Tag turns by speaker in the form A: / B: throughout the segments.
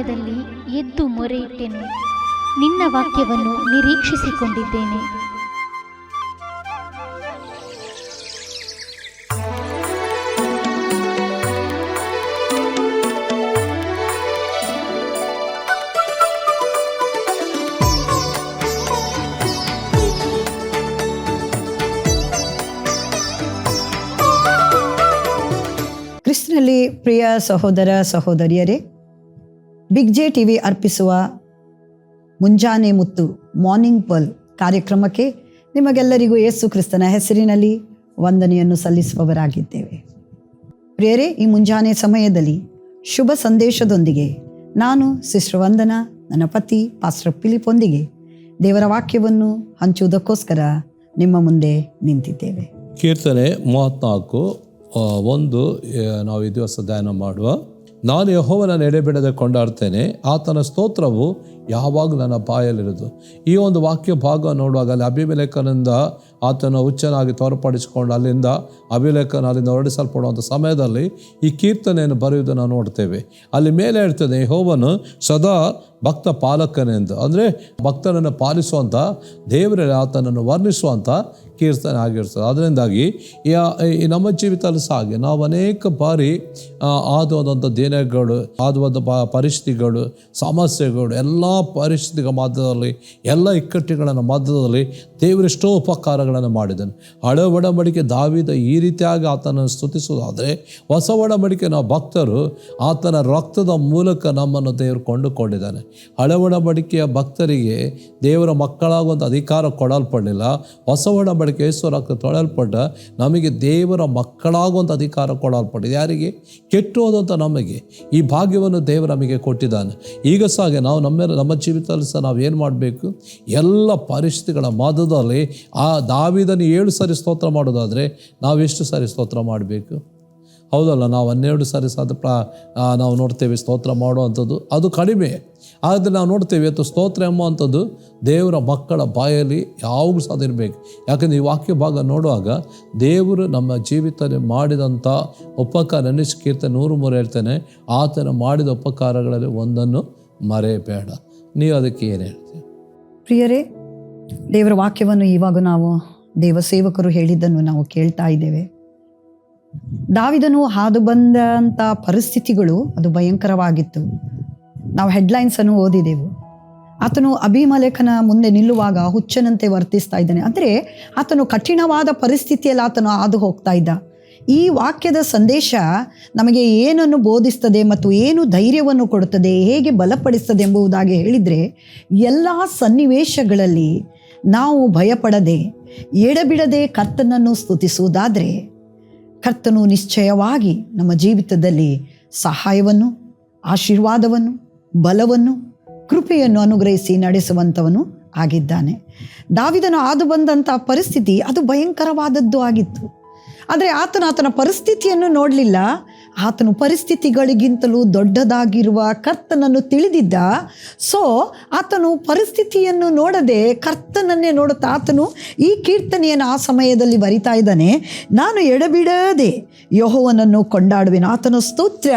A: ಸಮಯದಲ್ಲಿ ಎದ್ದು ಮೊರೆ ಇಟ್ಟೆನು ನಿನ್ನ ವಾಕ್ಯವನ್ನು ನಿರೀಕ್ಷಿಸಿಕೊಂಡಿದ್ದೇನೆ.
B: ಪ್ರಿಯ ಸಹೋದರ ಸಹೋದರಿಯರೇ ಬಿಗ್ ಜೆ ಟಿ ವಿ ಅರ್ಪಿಸುವ ಮುಂಜಾನೆ ಮುತ್ತು ಮಾರ್ನಿಂಗ್ ಪಲ್ ಕಾರ್ಯಕ್ರಮಕ್ಕೆ ನಿಮಗೆಲ್ಲರಿಗೂ ಯೇಸು ಕ್ರಿಸ್ತನ ಹೆಸರಿನಲ್ಲಿ ವಂದನೆಯನ್ನು ಸಲ್ಲಿಸುವವರಾಗಿದ್ದೇವೆ. ಪ್ರಿಯರೇ, ಈ ಮುಂಜಾನೆ ಸಮಯದಲ್ಲಿ ಶುಭ ಸಂದೇಶದೊಂದಿಗೆ ನಾನು ಸಿಸ್ಟರ್ ವಂದನ, ನನ್ನ ಪತಿ ಪಾಸ್ಟರ್ ಪಿಲಿಪೊಂದಿಗೆ ದೇವರ ವಾಕ್ಯವನ್ನು ಹಂಚುವುದಕ್ಕೋಸ್ಕರ ನಿಮ್ಮ ಮುಂದೆ ನಿಂತಿದ್ದೇವೆ.
C: ಕೀರ್ತನೆ ಮೂವತ್ನಾಲ್ಕು ಒಂದು ನಾವು ಈ ದಿವಸ ಧ್ಯಾನ ಮಾಡುವ ನಾನು ಯಹೋವನ ಎಡೆಬಿಡದೆ ಕೊಂಡಾಡ್ತೇನೆ, ಆತನ ಸ್ತೋತ್ರವು ಯಾವಾಗಲೂ ನನ್ನ ಬಾಯಲ್ಲಿರೋದು ಈ ಒಂದು ವಾಕ್ಯ ಭಾಗ ನೋಡುವಾಗ ಅಲ್ಲಿ ಅಭಿಲೇಖನಿಂದ ಆತನ ಹುಚ್ಚನಾಗಿ ತೋರ್ಪಡಿಸಿಕೊಂಡು ಅಲ್ಲಿಂದ ಅಭಿಲೇಖನ ಅಲ್ಲಿಂದ ಹೊರಡಿಸಲ್ಪಡುವಂಥ ಸಮಯದಲ್ಲಿ ಈ ಕೀರ್ತನೆಯನ್ನು ಬರೆಯುವುದನ್ನು ನೋಡ್ತೇವೆ. ಅಲ್ಲಿ ಮೇಲೆ ಹೇಳ್ತದೆ ಹೋವನು ಸದಾ ಭಕ್ತ ಪಾಲಕನೆಂದು. ಅಂದರೆ ಭಕ್ತನನ್ನು ಪಾಲಿಸುವಂಥ, ದೇವರಲ್ಲಿ ಆತನನ್ನು ವರ್ಣಿಸುವಂಥ ಕೀರ್ತನೆ ಆಗಿರ್ತದೆ. ಅದರಿಂದಾಗಿ ಈ ನಮ್ಮ ಜೀವಿತದಲ್ಲಿ ಸಹ ಹಾಗೆ. ನಾವು ಅನೇಕ ಬಾರಿ ಆದು ಆದುವಂಥ ದಿನಗಳು ಆದುವಂಥ ಪರಿಸ್ಥಿತಿಗಳು, ಸಮಸ್ಯೆಗಳು, ಎಲ್ಲ ಪರಿಸ್ಥಿತಿಗಳ ಮಧ್ಯದಲ್ಲಿ, ಎಲ್ಲ ಇಕ್ಕಟ್ಟುಗಳನ್ನು ಮಧ್ಯದಲ್ಲಿ ದೇವರೆಷ್ಟೋ ಉಪಕಾರಗಳನ್ನು ಮಾಡಿದನು. ಹಳೆ ಒಡಂಬಡಿಕೆ ದಾವಿದ ಈ ರೀತಿಯಾಗಿ ಆತನನ್ನು ಸ್ತುತಿಸುವುದಾದರೆ, ಹೊಸ ಒಡಂಬಡಿಕೆ ನಾವು ಭಕ್ತರು ಆತನ ರಕ್ತದ ಮೂಲಕ ನಮ್ಮನ್ನು ದೇವರು ಕೊಂಡುಕೊಂಡಿದ್ದಾನೆ. ಹಳೆ ಒಡಂಬಡಿಕೆಯ ಭಕ್ತರಿಗೆ ದೇವರ ಮಕ್ಕಳಾಗುವಂಥ ಅಧಿಕಾರ ಕೊಡಲ್ಪಡಲಿಲ್ಲ. ಹೊಸ ಒಡಂಬಡಿಕೆ ಯೇಸು ರಕ್ತ ತೊಳೆಯಲ್ಪಟ್ಟ ನಮಗೆ ದೇವರ ಮಕ್ಕಳಾಗುವಂಥ ಅಧಿಕಾರ ಕೊಡಲ್ಪಟ್ಟಿದೆ. ಯಾರಿಗೆ? ಕೆಟ್ಟು ಹೋದಂಥ ನಮಗೆ. ಈ ಭಾಗ್ಯವನ್ನು ದೇವರು ನಮಗೆ ಕೊಟ್ಟಿದ್ದಾನೆ. ಈಗ ಸಹ ಹಾಗೆ ನಾವು ನಮ್ಮ ನಮ್ಮ ಜೀವಿತದಲ್ಲಿ ಸಹ ನಾವು ಏನು ಮಾಡಬೇಕು? ಎಲ್ಲ ಪರಿಸ್ಥಿತಿಗಳ ಮಧ್ಯದಲ್ಲಿ ಆ ದಾವಿದನ್ನು ಏಳು ಸಾರಿ ಸ್ತೋತ್ರ ಮಾಡೋದಾದರೆ ನಾವು ಎಷ್ಟು ಸಾರಿ ಸ್ತೋತ್ರ ಮಾಡಬೇಕು? ಹೌದಲ್ಲ, ನಾವು ಹನ್ನೆರಡು ಸಾರಿ ಸಾಧ ಪ್ರ ನಾವು ನೋಡ್ತೇವೆ ಸ್ತೋತ್ರ ಮಾಡುವಂಥದ್ದು. ಅದು ಕಡಿಮೆ. ಆದರೆ ನಾವು ನೋಡ್ತೇವೆ ಅಥವಾ ಸ್ತೋತ್ರ ಎಂಬುವಂಥದ್ದು ದೇವರ ಮಕ್ಕಳ ಬಾಯಲ್ಲಿ ಯಾವಾಗಲೂ ಸಹ ಇರಬೇಕು. ಯಾಕಂದರೆ ಈ ವಾಕ್ಯ ಭಾಗ ನೋಡುವಾಗ ದೇವರು ನಮ್ಮ ಜೀವಿತದಲ್ಲಿ ಮಾಡಿದಂಥ ಉಪಕಾರ ನೆನೆಸಿ ಕೀರ್ತನೆ ನೂರು ಮೂರು ಹೇಳ್ತೇನೆ, ಆತನ ಮಾಡಿದ ಉಪಕಾರಗಳಲ್ಲಿ ಒಂದನ್ನು ಮರೆಯಬೇಡ. ನೀವು ಅದಕ್ಕೆ ಏನು ಹೇಳ್ತೀವಿ
B: ಪ್ರಿಯರೇ ದೇವರ ವಾಕ್ಯವನ್ನು ಇವಾಗ ನಾವು ದೇವ ಸೇವಕರು ಹೇಳಿದ್ದನ್ನು ನಾವು ಕೇಳ್ತಾ ಇದ್ದೇವೆ. ದಾವಿದನು ಹಾದು ಬಂದಂಥ ಪರಿಸ್ಥಿತಿಗಳು ಅದು ಭಯಂಕರವಾಗಿತ್ತು. ನಾವು ಹೆಡ್ಲೈನ್ಸ್ ಅನ್ನು ಓದಿದೆವು. ಆತನು ಅಭಿಮಲೇಖನ ಮುಂದೆ ನಿಲ್ಲುವಾಗ ಹುಚ್ಚನಂತೆ ವರ್ತಿಸ್ತಾ ಇದ್ದಾನೆ. ಅಂದರೆ ಆತನು ಕಠಿಣವಾದ ಪರಿಸ್ಥಿತಿಯಲ್ಲಿ ಆತನು ಹಾದು ಹೋಗ್ತಾ ಇದ್ದ. ಈ ವಾಕ್ಯದ ಸಂದೇಶ ನಮಗೆ ಏನನ್ನು ಬೋಧಿಸ್ತದೆ ಮತ್ತು ಏನು ಧೈರ್ಯವನ್ನು ಕೊಡುತ್ತದೆ, ಹೇಗೆ ಬಲಪಡಿಸ್ತದೆ ಎಂಬುದಾಗಿ ಹೇಳಿದರೆ, ಎಲ್ಲ ಸನ್ನಿವೇಶಗಳಲ್ಲಿ ನಾವು ಭಯಪಡದೆ ಎಡಬಿಡದೆ ಕರ್ತನನ್ನು ಸ್ತುತಿಸುವುದಾದರೆ ಕರ್ತನು ನಿಶ್ಚಯವಾಗಿ ನಮ್ಮ ಜೀವಿತದಲ್ಲಿ ಸಹಾಯವನ್ನು, ಆಶೀರ್ವಾದವನ್ನು, ಬಲವನ್ನು, ಕೃಪೆಯನ್ನು ಅನುಗ್ರಹಿಸಿ ನಡೆಸುವಂಥವನು ಆಗಿದ್ದಾನೆ. ದಾವಿದನು ಆದು ಬಂದಂಥ ಪರಿಸ್ಥಿತಿ ಅದು ಭಯಂಕರವಾದದ್ದು ಆಗಿತ್ತು. ಆದರೆ ಆತನ ಆತನ ಪರಿಸ್ಥಿತಿಯನ್ನು ನೋಡಲಿಲ್ಲ. ಆತನು ಪರಿಸ್ಥಿತಿಗಳಿಗಿಂತಲೂ ದೊಡ್ಡದಾಗಿರುವ ಕರ್ತನನ್ನು ತಿಳಿದಿದ್ದ. ಸೊ ಆತನು ಪರಿಸ್ಥಿತಿಯನ್ನು ನೋಡದೆ ಕರ್ತನನ್ನೇ ನೋಡುತ್ತಾ ಆತನು ಈ ಕೀರ್ತನೆಯನ್ನು ಆ ಸಮಯದಲ್ಲಿ ಬರಿತಾ ಇದ್ದಾನೆ. ನಾನು ಎಡಬಿಡದೆ ಯಹೋವನನ್ನು ಕೊಂಡಾಡುವೆನು. ಆತನ ಸ್ತೋತ್ರ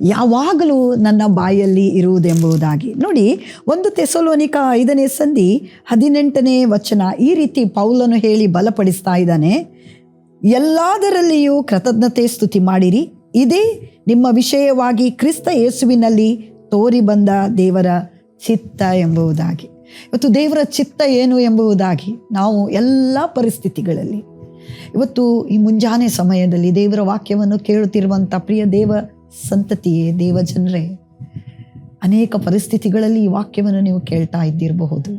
B: ಯಾವಾಗಲೂ ನನ್ನ ಬಾಯಲ್ಲಿ ಇರುವುದೆಂಬುದಾಗಿ. ನೋಡಿ, ಒಂದು ತೆಸೋಲೋನಿಕ ಐದನೇ ಸಂಧಿ ಹದಿನೆಂಟನೇ ವಚನ ಈ ರೀತಿ ಪೌಲನು ಹೇಳಿ ಬಲಪಡಿಸ್ತಾ ಇದ್ದಾನೆ. ಎಲ್ಲದರಲ್ಲಿಯೂ ಕೃತಜ್ಞತೆ ಸ್ತುತಿ ಮಾಡಿರಿ. ಇದೇ ನಿಮ್ಮ ವಿಷಯವಾಗಿ ಕ್ರಿಸ್ತ ಯೇಸುವಿನಲ್ಲಿ ತೋರಿ ಬಂದ ದೇವರ ಚಿತ್ತ ಎಂಬುದಾಗಿ ಇವತ್ತು ದೇವರ ಚಿತ್ತ ಏನು ಎಂಬುದಾಗಿ ನಾವು ಎಲ್ಲ ಪರಿಸ್ಥಿತಿಗಳಲ್ಲಿ. ಇವತ್ತು ಈ ಮುಂಜಾನೆ ಸಮಯದಲ್ಲಿ ದೇವರ ವಾಕ್ಯವನ್ನು ಕೇಳುತ್ತಿರುವಂಥ ಪ್ರಿಯ ದೇವ ಸಂತತಿಯೇ, ದೇವ ಜನರೇ, ಅನೇಕ ಪರಿಸ್ಥಿತಿಗಳಲ್ಲಿ ಈ ವಾಕ್ಯವನ್ನು ನೀವು ಕೇಳ್ತಾ ಇದ್ದಿರಬಹುದು.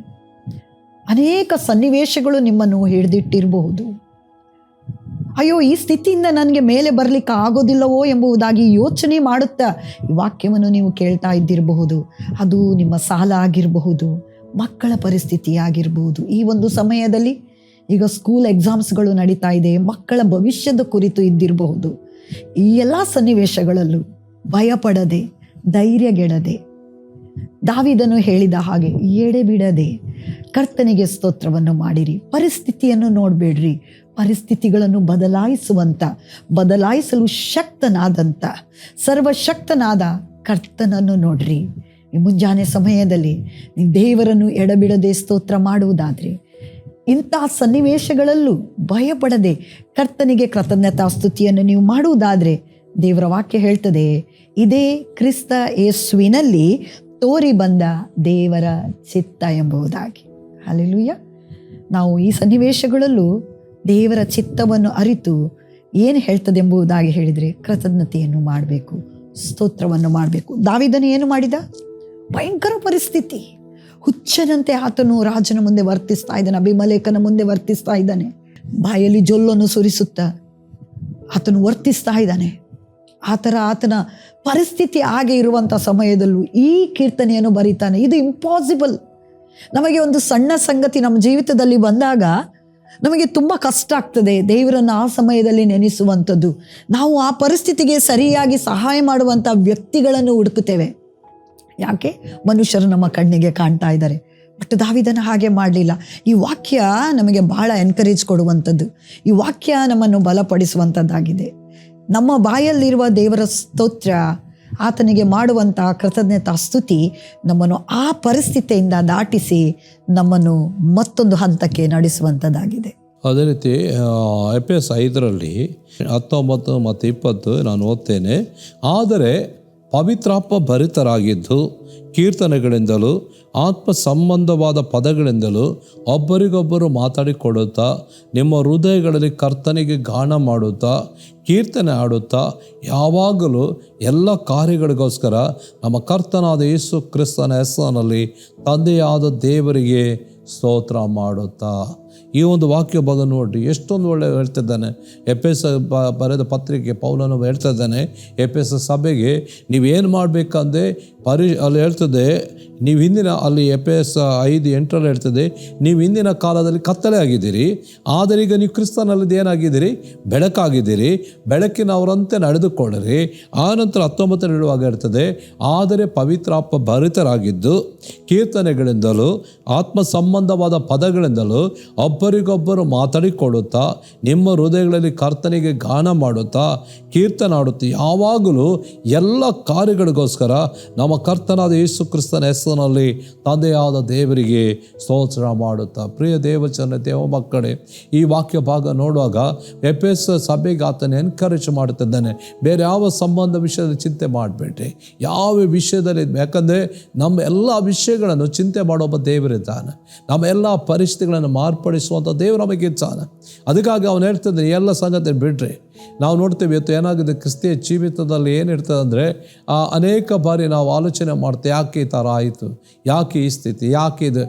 B: ಅನೇಕ ಸನ್ನಿವೇಶಗಳು ನಿಮ್ಮನ್ನು ಹಿಡಿದಿಟ್ಟಿರಬಹುದು. ಅಯ್ಯೋ, ಈ ಸ್ಥಿತಿಯಿಂದ ನನಗೆ ಮೇಲೆ ಬರಲಿಕ್ಕೆ ಆಗೋದಿಲ್ಲವೋ ಎಂಬುದಾಗಿ ಯೋಚನೆ ಮಾಡುತ್ತಾ ಈ ವಾಕ್ಯವನ್ನು ನೀವು ಕೇಳ್ತಾ ಇದ್ದಿರಬಹುದು. ಅದು ನಿಮ್ಮ ಸಾಲ ಆಗಿರಬಹುದು, ಮಕ್ಕಳ ಪರಿಸ್ಥಿತಿ ಆಗಿರಬಹುದು. ಈ ಒಂದು ಸಮಯದಲ್ಲಿ ಈಗ ಸ್ಕೂಲ್ ಎಕ್ಸಾಮ್ಸ್ಗಳು ನಡೀತಾ ಇದೆ, ಮಕ್ಕಳ ಭವಿಷ್ಯದ ಕುರಿತು ಇದ್ದಿರಬಹುದು. ಈ ಎಲ್ಲ ಸನ್ನಿವೇಶಗಳಲ್ಲೂ ಭಯಪಡದೆ, ಧೈರ್ಯಗೆಡದೆ, ದಾವಿದನು ಹೇಳಿದ ಹಾಗೆ ಎಡೆಬಿಡದೆ ಕರ್ತನಿಗೆ ಸ್ತೋತ್ರವನ್ನು ಮಾಡಿರಿ, ಪರಿಸ್ಥಿತಿಯನ್ನು ನೋಡಬೇಡ್ರಿ ಪರಿಸ್ಥಿತಿಗಳನ್ನು ಬದಲಾಯಿಸುವಂಥ ಬದಲಾಯಿಸಲು ಶಕ್ತನಾದಂಥ ಸರ್ವಶಕ್ತನಾದ ಕರ್ತನನ್ನು ನೋಡ್ರಿ. ಮುಂಜಾನೆ ಸಮಯದಲ್ಲಿ ದೇವರನ್ನು ಎಡಬಿಡದೆ ಸ್ತೋತ್ರ ಮಾಡುವುದಾದರೆ, ಇಂಥ ಸನ್ನಿವೇಶಗಳಲ್ಲೂ ಭಯಪಡದೆ ಕರ್ತನಿಗೆ ಕೃತಜ್ಞತಾ ಸ್ತುತಿಯನ್ನು ನೀವು ಮಾಡುವುದಾದರೆ, ದೇವರ ವಾಕ್ಯ ಹೇಳ್ತದೆ, ಇದೇ ಕ್ರಿಸ್ತ ಯೇಸುವಿನಲ್ಲಿ ತೋರಿ ಬಂದ ದೇವರ ಚಿತ್ತ ಎಂಬುದಾಗಿ. ಅಲ್ಲೆಲುಯ್ಯ ನಾವು ಈ ಸನ್ನಿವೇಶಗಳಲ್ಲೂ ದೇವರ ಚಿತ್ತವನ್ನು ಅರಿತು ಏನು ಹೇಳ್ತದೆ ಎಂಬುದಾಗಿ ಹೇಳಿದರೆ ಕೃತಜ್ಞತೆಯನ್ನು ಮಾಡಬೇಕು, ಸ್ತೋತ್ರವನ್ನು ಮಾಡಬೇಕು. ದಾವಿದನು ಏನು ಮಾಡಿದ? ಭಯಂಕರ ಪರಿಸ್ಥಿತಿ. ಹುಚ್ಚನಂತೆ ಆತನು ರಾಜನ ಮುಂದೆ ವರ್ತಿಸ್ತಾ ಇದ್ದಾನೆ, ಅಭಿಮಲೇಖನ ಮುಂದೆ ವರ್ತಿಸ್ತಾ ಇದ್ದಾನೆ. ಬಾಯಲ್ಲಿ ಜೊಲ್ಲನ್ನು ಸುರಿಸುತ್ತಾ ಆತನು ವರ್ತಿಸ್ತಾ ಇದ್ದಾನೆ. ಆ ಥರ ಆತನ ಪರಿಸ್ಥಿತಿ ಹಾಗೆ ಇರುವಂಥ ಸಮಯದಲ್ಲೂ ಈ ಕೀರ್ತನೆಯನ್ನು ಬರೀತಾನೆ. ಇದು ಇಂಪಾಸಿಬಲ್ ನಮಗೆ ಒಂದು ಸಣ್ಣ ಸಂಗತಿ ನಮ್ಮ ಜೀವಿತದಲ್ಲಿ ಬಂದಾಗ ನಮಗೆ ತುಂಬ ಕಷ್ಟ ಆಗ್ತದೆ. ದೇವರನ್ನು ಆ ಸಮಯದಲ್ಲಿ ನೆನೆಸುವಂಥದ್ದು. ನಾವು ಆ ಪರಿಸ್ಥಿತಿಗೆ ಸರಿಯಾಗಿ ಸಹಾಯ ಮಾಡುವಂಥ ವ್ಯಕ್ತಿಗಳನ್ನು ಹುಡುಕುತ್ತೇವೆ. ಯಾಕೆ? ಮನುಷ್ಯರು ನಮ್ಮ ಕಣ್ಣಿಗೆ ಕಾಣ್ತಾ ಇದ್ದಾರೆ. ಬಟ್ ದಾವಿದನ ಹಾಗೆ ಮಾಡಲಿಲ್ಲ. ಈ ವಾಕ್ಯ ನಮಗೆ ಬಹಳ ಎನ್ಕರೇಜ್ ಕೊಡುವಂಥದ್ದು. ಈ ವಾಕ್ಯ ನಮ್ಮನ್ನು ಬಲಪಡಿಸುವಂಥದ್ದಾಗಿದೆ. ನಮ್ಮ ಬಾಯಲ್ಲಿರುವ ದೇವರ ಸ್ತೋತ್ರ ಆತನಿಗೆ ಮಾಡುವಂಥ ಕೃತಜ್ಞತಾ ಸ್ತುತಿ ನಮ್ಮನ್ನು ಆ ಪರಿಸ್ಥಿತಿಯಿಂದ ದಾಟಿಸಿ ನಮ್ಮನ್ನು ಮತ್ತೊಂದು ಹಂತಕ್ಕೆ ನಡೆಸುವಂಥದ್ದಾಗಿದೆ
C: ಅದೇ ರೀತಿ ಎಫ್ ಎಸ್ ಐದರಲ್ಲಿ ಹತ್ತೊಂಬತ್ತು ಮತ್ತು ಇಪ್ಪತ್ತು ನಾನು ಓದ್ತೇನೆ. ಆದರೆ ಪವಿತ್ರಾತ್ಮ ಭರಿತರಾಗಿದ್ದು ಕೀರ್ತನೆಗಳಿಂದಲೂ ಆತ್ಮ ಸಂಬಂಧವಾದ ಪದಗಳಿಂದಲೂ ಒಬ್ಬರಿಗೊಬ್ಬರು ಮಾತಾಡಿಕೊಡುತ್ತಾ ನಿಮ್ಮ ಹೃದಯಗಳಲ್ಲಿ ಕರ್ತನಿಗೆ ಗಾನ ಮಾಡುತ್ತಾ ಕೀರ್ತನೆ ಆಡುತ್ತಾ ಯಾವಾಗಲೂ ಎಲ್ಲ ಕಾರ್ಯಗಳಿಗೋಸ್ಕರ ನಮ್ಮ ಕರ್ತನಾದ ಯೇಸು ಕ್ರಿಸ್ತನ ಹೆಸರಿನಲ್ಲಿ ತಂದೆಯಾದ ದೇವರಿಗೆ ಸ್ತೋತ್ರ ಮಾಡುತ್ತಾ. ಈ ಒಂದು ವಾಕ್ಯ ಭಾಗ ನೋಡಿ, ಎಷ್ಟೊಂದು ಒಳ್ಳೆ ಹೇಳ್ತಿದ್ದಾನೆ. ಎಫ್ ಎಸ್ ಬರೆದ ಪತ್ರಿಕೆ ಪೌಲನು ಹೇಳ್ತಾ ಇದ್ದಾನೆ ಎಫ್ ಎಸ್ ಸಭೆಗೆ ನೀವೇನು ಮಾಡಬೇಕಂದ್ರೆ ಪರಿ, ಅಲ್ಲಿ ಹೇಳ್ತದೆ, ನೀವು ಹಿಂದಿನ ಅಲ್ಲಿ ಎಫ್ ಎಸ್ ಐದು ಎಂಟರಲ್ಲಿ ಹೇಳ್ತದೆ, ನೀವು ಹಿಂದಿನ ಕಾಲದಲ್ಲಿ ಕತ್ತಲೆ ಆಗಿದ್ದೀರಿ, ಆದರೆ ಈಗ ನೀವು ಕ್ರಿಸ್ತನಲ್ಲಿ ಏನಾಗಿದ್ದೀರಿ? ಬೆಳಕಾಗಿದ್ದೀರಿ ಬೆಳಕಿನವರಂತೆ ನಡೆದುಕೊಳ್ಳಿರಿ. ಆನಂತರ ಹತ್ತೊಂಬತ್ತರ ಹೇಳುವಾಗ ಇರ್ತದೆ ಆದರೆ ಪವಿತ್ರಾಪ ಭರಿತರಾಗಿದ್ದು, ಕೀರ್ತನೆಗಳಿಂದಲೂ ಆತ್ಮ ಸಂಬಂಧವಾದ ಪದಗಳಿಂದಲೂ ಒಬ್ಬರಿಗೊಬ್ಬರು ಮಾತಾಡಿಕೊಳ್ಳುತ್ತಾ, ನಿಮ್ಮ ಹೃದಯಗಳಲ್ಲಿ ಕರ್ತನಿಗೆ ಗಾನ ಮಾಡುತ್ತಾ, ಕೀರ್ತನಾಡುತ್ತಾ, ಯಾವಾಗಲೂ ಎಲ್ಲ ಕಾರ್ಯಗಳಿಗೋಸ್ಕರ ನಮ್ಮ ಕರ್ತನಾದ ಯೇಸು ಕ್ರಿಸ್ತನ ಹೆಸರಿನಲ್ಲಿ ತಂದೆಯಾದ ದೇವರಿಗೆ ಸ್ತೋತ್ರ ಮಾಡುತ್ತಾ. ಪ್ರಿಯ ದೇವಚನ ದೇವ ಮಕ್ಕಳೇ, ಈ ವಾಕ್ಯ ಭಾಗ ನೋಡುವಾಗ ಎಫ್ ಎಸ್ ಸಭೆಗೆ ಆತನ ಎನ್ಕರೇಜ್ ಮಾಡುತ್ತಿದ್ದಾನೆ. ಬೇರೆ ಯಾವ ಸಂಬಂಧ ವಿಷಯದಲ್ಲಿ ಚಿಂತೆ ಮಾಡಬೇಡ್ರಿ. ಯಾವ ವಿಷಯದಲ್ಲಿ, ಯಾಕಂದರೆ ನಮ್ಮ ಎಲ್ಲ ವಿಷಯಗಳನ್ನು ಚಿಂತೆ ಮಾಡೊಬ್ಬ ದೇವರಿದ್ದಾನೆ. ನಮ್ಮ ಎಲ್ಲ ಪರಿಸ್ಥಿತಿಗಳನ್ನು ಮಾರ್ಪಡಿಸುವಂಥ ದೇವರು ನಮಗೆ ಇದ್ದಾನೆ ಅದಕ್ಕಾಗಿ ಅವನು ಹೇಳ್ತಿದ್ದಾನೆ ಎಲ್ಲ ಸಂಗತಿ ಬಿಡ್ರಿ. ನಾವು ನೋಡ್ತೇವೆ ಇವತ್ತು ಏನಾಗಿದೆ? ಕ್ರಿಸ್ತಿಯ ಜೀವಿತದಲ್ಲಿ ಏನಿರ್ತದೆ ಅಂದರೆ ಆ ಅನೇಕ ಬಾರಿ ನಾವು ಆಲೋಚನೆ ಮಾಡ್ತೇವೆ ಯಾಕೆ ಈ ಥರ ಆಯಿತು? ಯಾಕೆ ಈ ಸ್ಥಿತಿ? ಯಾಕೆ ಇದು?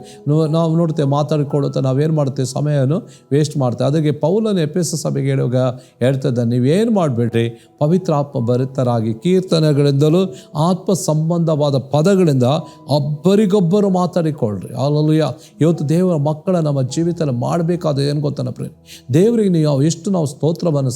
C: ನಾವು ನೋಡ್ತೇವೆ ಮಾತಾಡಿಕೊಳ್ಳುತ್ತಾ ನಾವೇನು ಮಾಡ್ತೇವೆ? ಸಮಯವನ್ನು ವೇಸ್ಟ್ ಮಾಡ್ತೇವೆ. ಅದಕ್ಕೆ ಪೌಲನ ಎಫ್ ಎಸ್ ಸಭೆಗೆ ಹೇಳುವಾಗ ಹೇಳ್ತದೆ ನೀವೇನು ಮಾಡಬೇಡ್ರಿ? ಪವಿತ್ರ ಆತ್ಮ ಭರಿತರಾಗಿ ಕೀರ್ತನೆಗಳಿಂದಲೂ ಆತ್ಮ ಸಂಬಂಧವಾದ ಪದಗಳಿಂದ ಒಬ್ಬರಿಗೊಬ್ಬರು ಮಾತಾಡಿಕೊಳ್ಳ್ರಿ. ಅಲ್ಲೂಯ ಇವತ್ತು ದೇವರ ಮಕ್ಕಳ ನಮ್ಮ ಜೀವಿತ ಮಾಡಬೇಕಾದ ಏನು ಗೊತ್ತಾನ ಪ್ರೇ ದೇವರಿಗೆ ನೀವು ಎಷ್ಟು ನಾವು ಸ್ತೋತ್ರವನ್ನು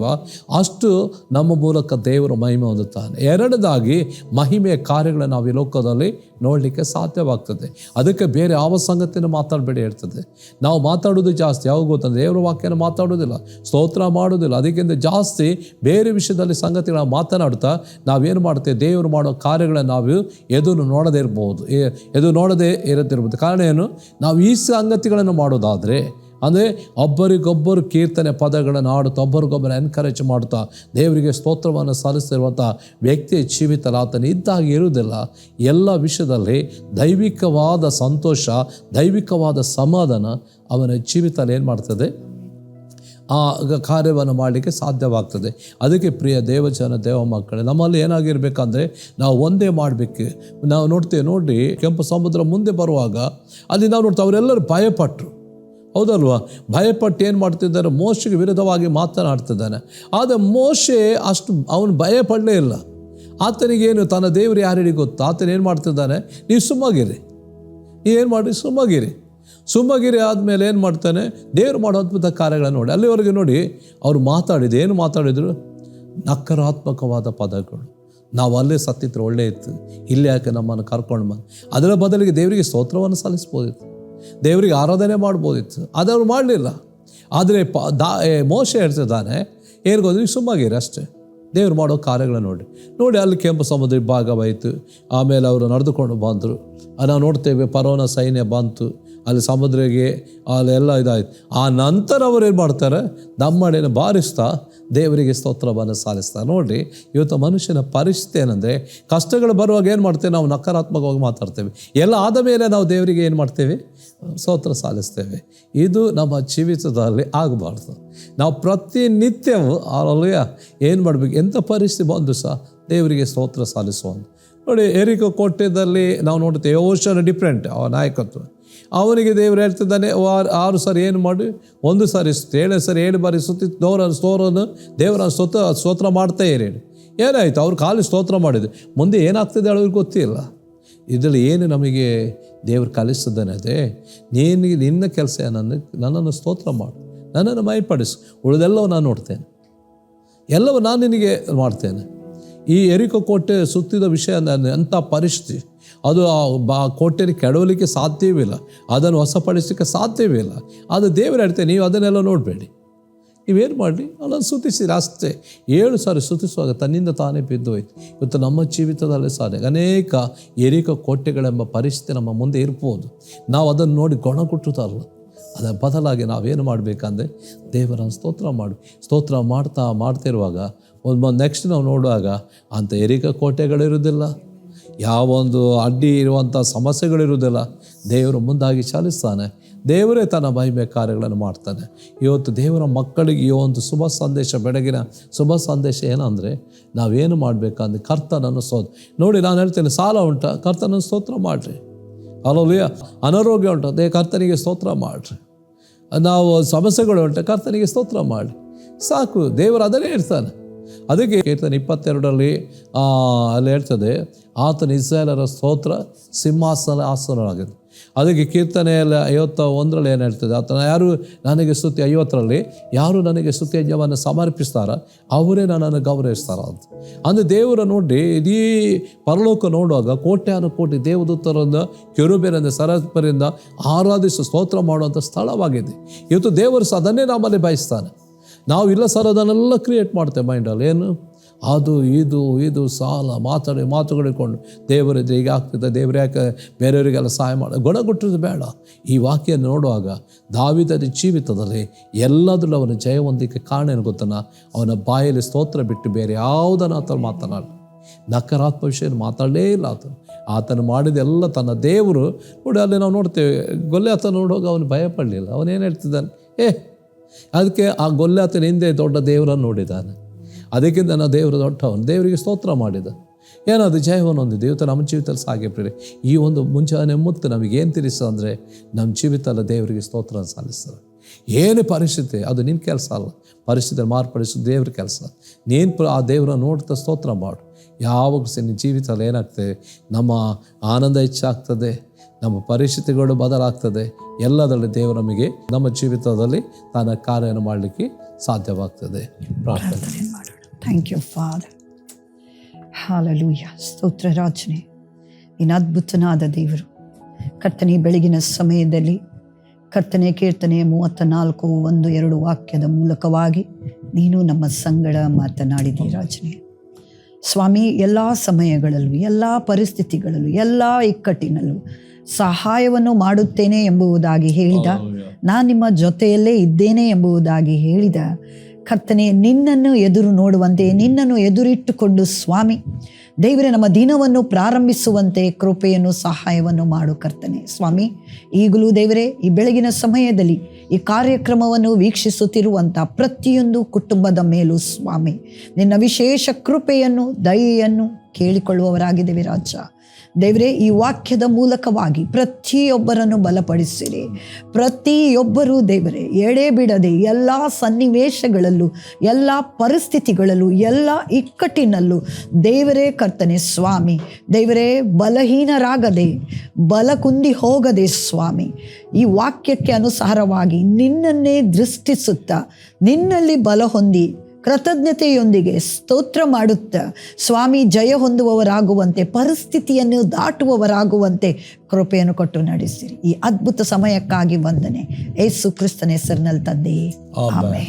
C: ಸಲ್ಲಿಸ್ತೇವ ಅಷ್ಟು ನಮ್ಮ ಮೂಲಕ ದೇವರು ಮಹಿಮೆ ಹೊಂದುತ್ತಾನೆ. ಎರಡದಾಗಿ ಮಹಿಮೆಯ ಕಾರ್ಯಗಳನ್ನು ನಾವು ಈ ಲೋಕದಲ್ಲಿ ನೋಡಲಿಕ್ಕೆ ಸಾಧ್ಯವಾಗ್ತದೆ. ಅದಕ್ಕೆ ಬೇರೆ ಯಾವ ಸಂಗತಿಯನ್ನು ಮಾತಾಡಬೇಡಿ ಇರ್ತದೆ ನಾವು ಮಾತಾಡೋದು ಜಾಸ್ತಿ. ಯಾವಾಗ ಗೊತ್ತಂದ್ರೆ ದೇವರ ವಾಕ್ಯನ ಮಾತಾಡೋದಿಲ್ಲ ಸ್ತೋತ್ರ ಮಾಡೋದಿಲ್ಲ ಅದಕ್ಕಿಂತ ಜಾಸ್ತಿ ಬೇರೆ ವಿಷಯದಲ್ಲಿ ಸಂಗತಿಗಳನ್ನ ಮಾತನಾಡ್ತಾ ನಾವೇನು ಮಾಡ್ತೇವೆ? ದೇವರು ಮಾಡೋ ಕಾರ್ಯಗಳನ್ನು ನಾವು ಎದುರು ನೋಡದೇ ಇರಬಹುದು ಎದು ನೋಡದೇ ಇರುತ್ತಿರ್ಬೋದು ಕಾರಣ ಏನು? ನಾವು ಈ ಸಂಗತಿಗಳನ್ನು ಮಾಡೋದಾದರೆ ಅಂದರೆ ಒಬ್ಬರಿಗೊಬ್ಬರು ಕೀರ್ತನೆ ಪದಗಳನ್ನು ಆಡುತ್ತಾ ಒಬ್ಬರಿಗೊಬ್ಬರು ಎನ್ಕರೇಜ್ ಮಾಡುತ್ತಾ, ದೇವರಿಗೆ ಸ್ತೋತ್ರವನ್ನು ಸಲ್ಲಿಸ್ತಿರುವಂಥ ವ್ಯಕ್ತಿಯ ಜೀವಿತ ಆತನ ಇದ್ದಾಗ ಇರುವುದಿಲ್ಲ. ಎಲ್ಲ ವಿಷಯದಲ್ಲಿ ದೈವಿಕವಾದ ಸಂತೋಷ, ದೈವಿಕವಾದ ಸಮಾಧಾನ ಅವನ ಜೀವಿತಲ್ಲಿ ಏನು ಮಾಡ್ತದೆ? ಆ ಕಾರ್ಯವನ್ನು ಮಾಡಲಿಕ್ಕೆ ಸಾಧ್ಯವಾಗ್ತದೆ. ಅದಕ್ಕೆ ಪ್ರಿಯ ದೇವಜನ ದೇವ ಮಕ್ಕಳೇ ನಮ್ಮಲ್ಲಿ ಏನಾಗಿರಬೇಕಂದ್ರೆ ನಾವು ಒಂದೇ ಮಾಡಬೇಕು. ನಾವು ನೋಡ್ತೇವೆ, ನೋಡಿ ಕೆಂಪು ಸಮುದ್ರ ಮುಂದೆ ಬರುವಾಗ ಅಲ್ಲಿ ನಾವು ನೋಡ್ತೇವೆ, ಅವರೆಲ್ಲರೂ ಭಯಪಟ್ಟರು ಹೌದಲ್ವಾ? ಭಯಪಟ್ಟು ಏನು ಮಾಡ್ತಿದ್ದಾರೆ? ಮೋಶೆಗೆ ವಿರುದ್ಧವಾಗಿ ಮಾತನಾಡ್ತಿದ್ದಾನೆ. ಆದರೆ ಮೋಶೆ ಅಷ್ಟು ಅವನು ಭಯ ಪಡಲೇ ಇಲ್ಲ ಆತನಿಗೇನು ತನ್ನ ದೇವರು ಯಾರಿಗೆ ಗೊತ್ತು? ಆತನ ಏನು ಮಾಡ್ತಿದ್ದಾನೆ? ನೀವು ಸುಮ್ಮಗಿರಿ. ಏನು ಮಾಡಿರಿ? ಸುಮ್ಮಗಿರಿ. ಸುಮ್ಮಗಿರಿ ಆದಮೇಲೆ ಏನು ಮಾಡ್ತಾನೆ? ದೇವರು ಮಾಡೋ ಅದ್ಭುತ ಕಾರ್ಯಗಳನ್ನು ನೋಡಿ. ಅಲ್ಲಿವರೆಗೆ ನೋಡಿ, ಅವರು ಮಾತಾಡಿದ್ದು ಏನು ಮಾತಾಡಿದರು? ನಕಾರಾತ್ಮಕವಾದ ಪದಗಳು. ನಾವು ಅಲ್ಲೇ ಸತ್ತಿದ್ರೆ ಒಳ್ಳೆ ಇತ್ತು. ಇಲ್ಲೇ ಯಾಕೆ ನಮ್ಮನ್ನು ಕರ್ಕೊಂಡು ಬಂದು? ಅದರ ಬದಲಿಗೆ ದೇವರಿಗೆ ಸ್ತೋತ್ರವನ್ನು ಸಲ್ಲಿಸ್ಬೋದಿತ್ತು. ದೇವರಿಗೆ ಆರಾಧನೆ ಮಾಡ್ಬೋದಿತ್ತು. ಅದವ್ರು ಮಾಡಲಿಲ್ಲ. ಆದರೆ ಪ, ದಾ ಮೋಶೆ ಹೇಳ್ತಿದ್ದಾನೆ ನೀವು ಸುಮ್ಮಗಿರಿ ಅಷ್ಟೇ. ದೇವ್ರು ಮಾಡೋ ಕಾರ್ಯಗಳನ್ನ ನೋಡಿ. ನೋಡಿ ಅಲ್ಲಿ ಕೆಂಪು ಸಮುದ್ರ ಭಾಗವಾಯಿತು ಆಮೇಲೆ ಅವರು ನಡೆದುಕೊಂಡು ಬಂದರು. ನಾವು ನೋಡ್ತೇವೆ ಪರೋನ ಸೈನ್ಯ ಬಂತು. ಅಲ್ಲಿ ಸಮುದ್ರಗೆ ಅಲ್ಲೆಲ್ಲ ಇದಾಯ್ತು. ಆ ನಂತರ ಅವರು ಏನು ಮಾಡ್ತಾರೆ? ನಮ್ಮಡೆಯನ್ನು ಬಾರಿಸ್ತಾ ದೇವರಿಗೆ ಸ್ತೋತ್ರವನ್ನು ಸಾಲಿಸ್ತಾರೆ ನೋಡಿ ಇವತ್ತು ಮನುಷ್ಯನ ಪರಿಸ್ಥಿತಿ ಏನಂದರೆ, ಕಷ್ಟಗಳು ಬರುವಾಗ ಏನು ಮಾಡ್ತೇವೆ? ನಾವು ನಕಾರಾತ್ಮಕವಾಗಿ ಮಾತಾಡ್ತೇವೆ. ಎಲ್ಲ ಆದ ಮೇಲೆ ನಾವು ದೇವರಿಗೆ ಏನು ಮಾಡ್ತೇವೆ? ಸ್ತೋತ್ರ ಸಾಲಿಸ್ತೇವೆ. ಇದು ನಮ್ಮ ಜೀವಿತದಲ್ಲಿ ಆಗಬಾರ್ದು. ನಾವು ಪ್ರತಿನಿತ್ಯವೂ ಅಲ್ಲಿಯ ಏನು ಮಾಡಬೇಕು? ಎಂಥ ಪರಿಸ್ಥಿತಿ ಬಂದು ಸಹ ದೇವರಿಗೆ ಸ್ತೋತ್ರ ಸಾಲಿಸುವಂತ ನೋಡಿ, ಎರಿಕ ಕೋಟೆದಲ್ಲಿ ನಾವು ನೋಡ್ತೇವೆ ಓಷನ್ ಡಿಫ್ರೆಂಟ್ ಆ ನಾಯಕತ್ವ. ಅವನಿಗೆ ದೇವರು ಹೇಳ್ತಿದ್ದಾನೆ ಆರು ಸಾರಿ ಏನು ಮಾಡಿ, ಒಂದು ಸಾರಿ ಏಳು ಸರಿ, ಏಳು ಬಾರಿ ಸುತ್ತಿ ದೋರ ಸ್ತೋರನ್ನು ದೇವರ ಸ್ತೋತ್ರ ಸ್ತೋತ್ರ ಮಾಡ್ತಾ ಇರಿ ಏನಾಯಿತು? ಅವ್ರು ಖಾಲಿ ಸ್ತೋತ್ರ ಮಾಡಿದ್ರು. ಮುಂದೆ ಏನಾಗ್ತದೆ ಅವ್ರಿಗೆ ಗೊತ್ತಿಲ್ಲ. ಇದರಲ್ಲಿ ಏನು ನಮಗೆ ದೇವರು ಕಲಿಸಿದ್ದಾನೆ ಅದೇ, ನೀನು, ನಿನ್ನ ಕೆಲಸ ನನ್ನ ನನ್ನನ್ನು ಸ್ತೋತ್ರ ಮಾಡು, ನನ್ನನ್ನು ಮೈಪಡಿಸು ಉಳಿದೆಲ್ಲವೂ ನಾನು ನೋಡ್ತೇನೆ. ಎಲ್ಲವೂ ನಾನು ನಿನಗೆ ಮಾಡ್ತೇನೆ. ಈ ಎರಿಕೋ ಕೋಟೆ ಸುತ್ತಿದ ವಿಷಯ ನಾನು ಅಂಥ ಪರಿಸ್ಥಿತಿ. ಅದು ಆ ಕೋಟೆಯನ್ನು ಕೆಡವಲಿಕ್ಕೆ ಸಾಧ್ಯವಿಲ್ಲ ಅದನ್ನು ಹೊಸಪಡಿಸಲಿಕ್ಕೆ ಸಾಧ್ಯವಿಲ್ಲ ಅದು ದೇವರು ಹೇಳ್ತೇನೆ ನೀವು ಅದನ್ನೆಲ್ಲ ನೋಡಬೇಡಿ. ನೀವೇನು ಮಾಡಿ ಅದನ್ನು ಸುತಿಸಿ ಅಷ್ಟೇ. ಏಳು ಸಾರಿ ಸುತಿಸುವಾಗ ತನ್ನಿಂದ ತಾನೇ ಬಿದ್ದು ಹೋಯ್ತು. ಇವತ್ತು ನಮ್ಮ ಜೀವಿತದಲ್ಲೇ ಸಾಧ್ಯ. ಅನೇಕ ಎರಿಕ ಕೋಟೆಗಳೆಂಬ ಪರಿಸ್ಥಿತಿ ನಮ್ಮ ಮುಂದೆ ಇರ್ಬೋದು. ನಾವು ಅದನ್ನು ನೋಡಿ ಗೊಣಗುಟ್ಟುತ್ತಲ್ಲ ಅದರ ಬದಲಾಗಿ ನಾವೇನು ಮಾಡಬೇಕಂದ್ರೆ ದೇವರನ್ನು ಸ್ತೋತ್ರ ಮಾಡಿ. ಸ್ತೋತ್ರ ಮಾಡ್ತಾ ಮಾಡ್ತಿರುವಾಗ ಒಂದು ನೆಕ್ಸ್ಟ್ ನಾವು ನೋಡುವಾಗ ಅಂಥ ಎರಿಕ ಕೋಟೆಗಳಿರುವುದಿಲ್ಲ. ಯಾವೊಂದು ಅಡ್ಡಿ ಇರುವಂಥ ಸಮಸ್ಯೆಗಳಿರುವುದಿಲ್ಲ, ದೇವರು ಮುಂದಾಗಿ ಚಾಲಿಸ್ತಾನೆ. ದೇವರೇ ತನ್ನ ಮಹಿಮೆ ಕಾರ್ಯಗಳನ್ನು ಮಾಡ್ತಾನೆ. ಇವತ್ತು ದೇವರ ಮಕ್ಕಳಿಗೆ ಈ ಒಂದು ಶುಭ ಸಂದೇಶ, ಬೆಳಗಿನ ಶುಭ ಸಂದೇಶ ಏನಂದರೆ, ನಾವೇನು ಮಾಡಬೇಕಂದ್ರೆ ಕರ್ತನನ್ನು ಸೋತ್. ನೋಡಿ, ನಾನು ಹೇಳ್ತೇನೆ, ಸಾಲ ಉಂಟ, ಕರ್ತನನ್ನು ಸ್ತೋತ್ರ ಮಾಡಿರಿ. ಅಲ್ಲೋಲಿಯ, ಅನಾರೋಗ್ಯ ಉಂಟು ದೇ ಕರ್ತನಿಗೆ ಸ್ತೋತ್ರ ಮಾಡಿರಿ. ನಾವು ಸಮಸ್ಯೆಗಳು ಉಂಟು, ಕರ್ತನಿಗೆ ಸ್ತೋತ್ರ ಮಾಡಿ ಸಾಕು, ದೇವರು ಅದನ್ನೇ ಇರ್ತಾನೆ ಅದಕ್ಕೆ ಕೀರ್ತನೆ ಇಪ್ಪತ್ತೆರಡರಲ್ಲಿ ಅಲ್ಲಿ ಹೇಳ್ತದೆ, ಆತನ ಇಸ್ರಾಯೇಲರ ಸ್ತೋತ್ರ ಸಿಂಹಾಸನ ಆಸನವಾಗಿದೆ. ಅದಕ್ಕೆ ಕೀರ್ತನೆಯಲ್ಲಿ ಐವತ್ತ ಒಂದರಲ್ಲಿ ಏನು ಹೇಳ್ತದೆ, ಆತನ ಯಾರು ನನಗೆ ಸ್ತುತಿ ಐವತ್ತರಲ್ಲಿ, ಯಾರು ನನಗೆ ಸ್ತುತಿಯಜ್ಞವನ್ನು ಸಮರ್ಪಿಸ್ತಾರ ಅವರೇ ನನ್ನನ್ನು ಗೌರವಿಸ್ತಾರ ಅಂತ. ಅಂದರೆ ದೇವರ ನೋಡಿ, ಇಡೀ ಪರಲೋಕ ನೋಡುವಾಗ ಕೋಟ್ಯಾನು ಕೋಟಿ ದೇವದೂತರಿಂದ ಕೆರುಬೇರಿಂದ ಸರಸ್ಪರಿಂದ ಆರಾಧಿಸಿ ಸ್ತೋತ್ರ ಮಾಡುವಂಥ ಸ್ಥಳವಾಗಿದೆ. ಇವತ್ತು ದೇವರು ಅದನ್ನೇ ನಮ್ಮಲ್ಲಿ ಬಯಸ್ತಾನೆ. ನಾವು ಇಲ್ಲ ಸರ್, ಅದನ್ನೆಲ್ಲ ಕ್ರಿಯೇಟ್ ಮಾಡ್ತೇವೆ ಮೈಂಡಲ್ಲಿ ಏನು? ಅದು, ಇದು ಇದು ಸಾಲ ಮಾತಾಡಿ ಮಾತುಗಳಿಕೊಂಡು ದೇವರಿದ್ರೆ ಈಗ ಆಗ್ತಿದೆ, ದೇವರು ಯಾಕೆ ಬೇರೆಯವರಿಗೆಲ್ಲ ಸಹಾಯ ಮಾಡ ಗುಣಗುಟ್ಟದು ಬೇಡ. ಈ ವಾಕ್ಯ ನೋಡುವಾಗ ದಾವಿದದ ಜೀವಿತದಲ್ಲಿ ಎಲ್ಲದರಲ್ಲೂ ಅವನ ಜಯವೊಂದಿಗೆ ಕಾರಣ ಏನು ಗೊತ್ತಾನ? ಅವನ ಬಾಯಲ್ಲಿ ಸ್ತೋತ್ರ ಬಿಟ್ಟು ಬೇರೆ ಯಾವುದನ್ನು ಆತನು ಮಾತನಾಡ ನಕಾರಾತ್ಮಕ ವಿಷಯ ಮಾತಾಡಲೇ ಇಲ್ಲ ಆತನು. ಆತನು ಮಾಡಿದೆಲ್ಲ ತನ್ನ ದೇವರು, ನೋಡಿ ಅಲ್ಲಿ ನಾವು ನೋಡ್ತೇವೆ ಗೊಲ್ಲೆ ಆತ ನೋಡುವಾಗ ಅವನು ಭಯಪಡಲಿಲ್ಲ. ಅವನೇನು ಹೇಳ್ತಿದ್ದಾನೆ? ಏ ಅದಕ್ಕೆ ಆ ಗೊಲ್ಲಾತನ ಹಿಂದೆ ದೊಡ್ಡ ದೇವರನ್ನು ನೋಡಿದ್ದಾನೆ. ಅದಕ್ಕಿಂತ ನಾನು ದೇವರು ದೊಡ್ಡವನು. ದೇವರಿಗೆ ಸ್ತೋತ್ರ ಮಾಡಿದ. ಏನದು ಜಯವನ್ನು ಹೊಂದಿದೆ ಇವತ್ತು ನಮ್ಮ ಜೀವಿತದಲ್ಲಿ ಪ್ರೇರಿ ಈ ಒಂದು ಮುಂಚಾನೆ ಮುತ್ತು ನಮಗೆ ಏನು ತಿಳಿಸ ಅಂದರೆ, ನಮ್ಮ ಜೀವಿತಲ್ಲ ದೇವರಿಗೆ ಸ್ತೋತ್ರ ಸಲ್ಲಿಸ್ತಾರೆ ಏನು ಪರಿಸ್ಥಿತಿ, ಅದು ನಿನ್ನ ಕೆಲಸ ಅಲ್ಲ. ಪರಿಸ್ಥಿತಿ ಮಾರ್ಪಡಿಸೋದು ದೇವ್ರ ಕೆಲಸ. ನೀನು ಆ ದೇವರ ನೋಡ್ತಾ ಸ್ತೋತ್ರ ಮಾಡು. ಯಾವಾಗ ಸಹ ನಿನ್ನ ಜೀವಿತದಲ್ಲಿ ಏನಾಗ್ತದೆ? ನಮ್ಮ ಆನಂದ ಹೆಚ್ಚಾಗ್ತದೆ. ನಮ್ಮ ಪರಿಸ್ಥಿತಿಗಳು ಬದಲಾಗ್ತದೆ. ಎಲ್ಲದರಲ್ಲಿ ದೇವರು ನಮಗೆ ನಮ್ಮ ಜೀವಿತದಲ್ಲಿ ತನ್ನ ಕಾರ್ಯವನ್ನು ಮಾಡಲಿಕ್ಕೆ ಸಾಧ್ಯವಾಗ್ತದೆ. ಪ್ರಾರ್ಥನೆ
B: ಥ್ಯಾಂಕ್ ಯು ಫಾದರ್ ಹಾಲಲೂಯ ಸ್ತೋತ್ರ ರಾಜನೆ. ನೀನು ಅದ್ಭುತನಾದ ದೇವರು, ಕರ್ತನೆ ಬೆಳಗಿನ ಸಮಯದಲ್ಲಿ ಕರ್ತನೆ ಕೀರ್ತನೆ ಮೂವತ್ತ ನಾಲ್ಕು ಒಂದು ಎರಡು ವಾಕ್ಯದ ಮೂಲಕವಾಗಿ ನೀನು ನಮ್ಮ ಸಂಗಡ ಮಾತನಾಡಿದೆ ರಾಜನೆ. ಸ್ವಾಮಿ, ಎಲ್ಲ ಸಮಯಗಳಲ್ಲೂ, ಎಲ್ಲ ಪರಿಸ್ಥಿತಿಗಳಲ್ಲೂ, ಎಲ್ಲ ಇಕ್ಕಟ್ಟಿನಲ್ಲೂ ಸಹಾಯವನ್ನು ಮಾಡುತ್ತೇನೆ ಎಂಬುದಾಗಿ ಹೇಳಿದ. ನಾನು ನಿಮ್ಮ ಜೊತೆಯಲ್ಲೇ ಇದ್ದೇನೆ ಎಂಬುದಾಗಿ ಹೇಳಿದ. ಕರ್ತನೆ ನಿನ್ನನ್ನು ಎದುರು ನೋಡುವಂತೆ ನಿನ್ನನ್ನು ಎದುರಿಟ್ಟುಕೊಂಡು ಸ್ವಾಮಿ. ದೇವರೇ ನಮ್ಮ ದಿನವನ್ನು ಪ್ರಾರಂಭಿಸುವಂತೆ ಕೃಪೆಯನ್ನು ಸಹಾಯವನ್ನು ಮಾಡು ಕರ್ತನೆ. ಸ್ವಾಮಿ ಈಗಲೂ ದೇವರೇ ಈ ಬೆಳಗಿನ ಸಮಯದಲ್ಲಿ ಈ ಕಾರ್ಯಕ್ರಮವನ್ನು ವೀಕ್ಷಿಸುತ್ತಿರುವಂಥ ಪ್ರತಿಯೊಂದು ಕುಟುಂಬದ ಮೇಲೂ ಸ್ವಾಮಿ ನಿನ್ನ ವಿಶೇಷ ಕೃಪೆಯನ್ನು ದಯೆಯನ್ನು ಕೇಳಿಕೊಳ್ಳುವವರಾಗಿದ್ದೇವೆ ರಾಜ. ದೇವರೇ, ಈ ವಾಕ್ಯದ ಮೂಲಕವಾಗಿ ಪ್ರತಿಯೊಬ್ಬರನ್ನು ಬಲಪಡಿಸಿರಿ. ಪ್ರತಿಯೊಬ್ಬರೂ ದೇವರೇ, ಎಡೆ ಬಿಡದೆ ಎಲ್ಲ ಸನ್ನಿವೇಶಗಳಲ್ಲೂ, ಎಲ್ಲ ಪರಿಸ್ಥಿತಿಗಳಲ್ಲೂ, ಎಲ್ಲ ಇಕ್ಕಟ್ಟಿನಲ್ಲೂ ದೇವರೇ ಕರ್ತನೆ ಸ್ವಾಮಿ, ದೇವರೇ ಬಲಹೀನರಾಗದೆ ಬಲ ಕುಂದಿ ಹೋಗದೆ ಸ್ವಾಮಿ, ಈ ವಾಕ್ಯಕ್ಕೆ ಅನುಸಾರವಾಗಿ ನಿನ್ನನ್ನೇ ದೃಷ್ಟಿಸುತ್ತಾ, ನಿನ್ನಲ್ಲಿ ಬಲ ಹೊಂದಿ ಕೃತಜ್ಞತೆಯೊಂದಿಗೆ ಸ್ತೋತ್ರ ಮಾಡುತ್ತಾ ಸ್ವಾಮಿ ಜಯ ಹೊಂದುವವರಾಗುವಂತೆ ಪರಿಸ್ಥಿತಿಯನ್ನು ದಾಟುವವರಾಗುವಂತೆ ಕೃಪೆಯನ್ನು ಕೊಟ್ಟು ನಡೆಸಿರಿ. ಈ ಅದ್ಭುತ ಸಮಯಕ್ಕಾಗಿ ವಂದನೆ. ಏಸು ಕ್ರಿಸ್ತನ ಹೆಸರಿನಲ್ಲಿ ತಂದೆಯೇ
C: ಆಮೆನ್.